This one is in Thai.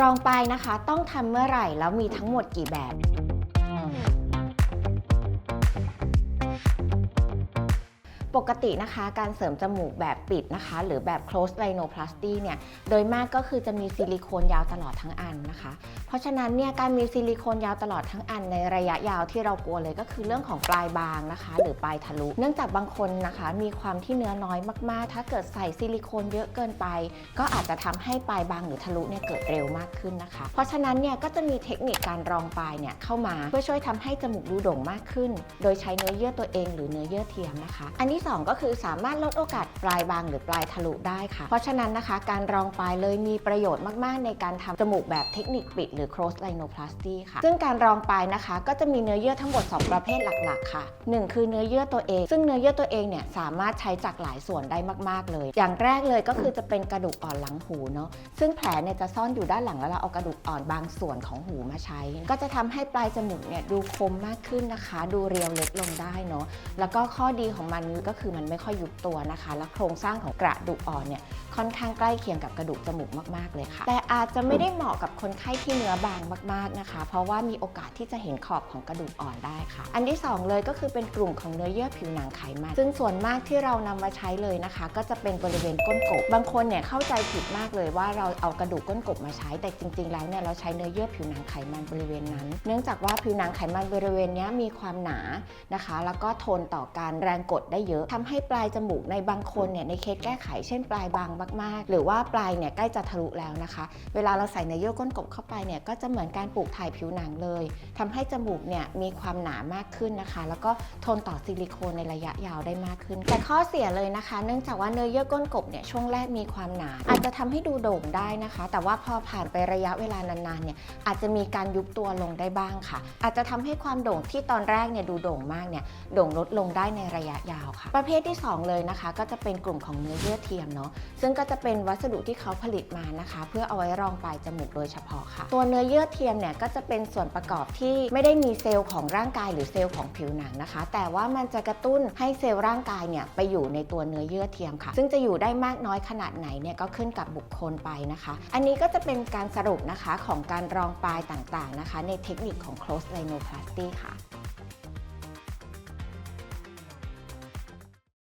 รองปลายนะคะ ต้องทำเมื่อไหร่แล้วมีทั้งหมดกี่แบบ ปกตินะคะ การเสริมจมูกแบบปิดนะคะ หรือแบบ close rhinoplasty เนี่ยโดยมากก็คือจะมีซิลิโคนยาวตลอดทั้งอันนะคะ เพราะฉะนั้นเนี่ยการมีซิลิโคนยาวตลอดทั้งอันในระยะยาวที่เรากลัวเลยก็คือเรื่องของปลายบางนะคะ หรือปลายทะลุ เนื่องจากบางคนนะคะ มีความที่เนื้อน้อยมากๆ ถ้าเกิดใส่ซิลิโคนเยอะเกินไป ก็อาจจะทำให้ปลายบางหรือทะลุเนี่ยเกิดเร็วมากขึ้นนะคะ เพราะฉะนั้นเนี่ยก็จะมีเทคนิคการรองปลายเนี่ยเข้ามาเพื่อช่วยทำให้จมูกดูโด่งมากขึ้น โดยใช้เนื้อเยื่อตัวเอง หรือเนื้อเยื่อเทียมนะคะ อันที่สองก็คือสามารถลดโอกาสปลายบางหรือปลายทะลุได้ค่ะ เพราะฉะนั้นนะคะ การรองปลายเลยมีประโยชน์มากๆ ในการทำจมูกแบบเทคนิคปิดหรือ close rhinoplasty ค่ะ ซึ่งการรองปลายนะคะ ก็จะมีเนื้อเยื่อทั้งหมด 2 ประเภทหลักๆ ค่ะ 1 คือเนื้อเยื่อตัวเอง ซึ่งเนื้อเยื่อตัวเองเนี่ยสามารถใช้จากหลายส่วนได้มากๆเลย อย่างแรกเลยก็คือจะเป็นกระดูกอ่อนหลังหูเนาะ ซึ่งแผลเนี่ยจะซ่อนอยู่ด้านหลังแล้วเราเอากระดูกอ่อนบางส่วนของหูมาใช้ ก็จะทำให้ปลายจมูกเนี่ยดูคมมากขึ้นนะคะ ดูเรียวเล็กลงได้เนาะ แล้วก็ข้อดีของมันก็คือมันไม่ค่อยยุบตัวนะคะ และโครงสร้างของกระดูกอ่อนเนี่ยค่อนข้างใกล้เคียงกับกระดูกจมูกมากๆเลยค่ะ แต่อาจจะไม่ได้เหมาะกับคนไข้ที่เนื้อบางมากๆนะคะ เพราะว่ามีโอกาสที่จะเห็นขอบของกระดูกอ่อนได้ค่ะ อันที่สองเลยก็คือเป็นกลุ่มของเนื้อเยื่อผิวหนังไขมัน ซึ่งส่วนมากที่เรานำมาใช้เลยนะคะ ก็จะเป็นบริเวณก้นกบ บางคนเนี่ยเข้าใจผิดมากเลยว่าเราเอากระดูกก้นกบมาใช้ แต่จริง ๆ แล้วเนี่ยเราใช้เนื้อเยื่อผิวหนังไขมันบริเวณนั้น เนื่องจากว่าผิวหนังไขมันบริเวณนี้มีความหนานะคะ แล้วก็ทนต่อการแรงกดได้เยอะทำให้ปลายจมูกในบางคนเนี่ยในเคสแก้ไขเช่นปลายบางมากๆ หรือว่าปลายเนี่ยใกล้จะทะลุแล้วนะคะ เวลาเราใส่เนื้อเยื่อก้นกบเข้าไปเนี่ยก็จะเหมือนการปลูกถ่ายผิวหนังเลยทำให้จมูกเนี่ยมีความหนามากขึ้นนะคะ แล้วก็ทนต่อซิลิโคนในระยะยาวได้มากขึ้น แต่ข้อเสียเลยนะคะ เนื่องจากว่าเนื้อเยื่อก้นกบเนี่ยช่วงแรกมีความหนา อาจจะทำให้ดูโด่งได้นะคะ แต่ว่าพอผ่านไประยะเวลานานๆเนี่ยอาจจะมีการยุบตัวลงได้บ้างค่ะ อาจจะทำให้ความโด่งที่ตอนแรกเนี่ยดูโด่งมากเนี่ยโด่งลดลงได้ในระยะยาวค่ะประเภทที่ 2 เลยนะคะ ก็จะเป็นกลุ่มของเนื้อเยื่อเทียมเนาะซึ่งก็จะเป็นวัสดุที่เขาผลิตมานะคะ เพื่อเอาไว้รองปลายจมูกโดยเฉพาะค่ะ ตัวเนื้อเยื่อเทียมเนี่ยก็จะเป็นส่วนประกอบที่ไม่ได้มีเซลล์ของร่างกายหรือเซลล์ของผิวหนังนะคะ แต่ว่ามันจะกระตุ้นให้เซลล์ร่างกายเนี่ยไปอยู่ในตัวเนื้อเยื่อเทียมค่ะ ซึ่งจะอยู่ได้มากน้อยขนาดไหนเนี่ยก็ขึ้นกับบุคคลไปนะคะ อันนี้ก็จะเป็นการสรุปนะคะของการรองปลายต่างๆนะคะ ในเทคนิคของ close rhinoplasty ค่ะ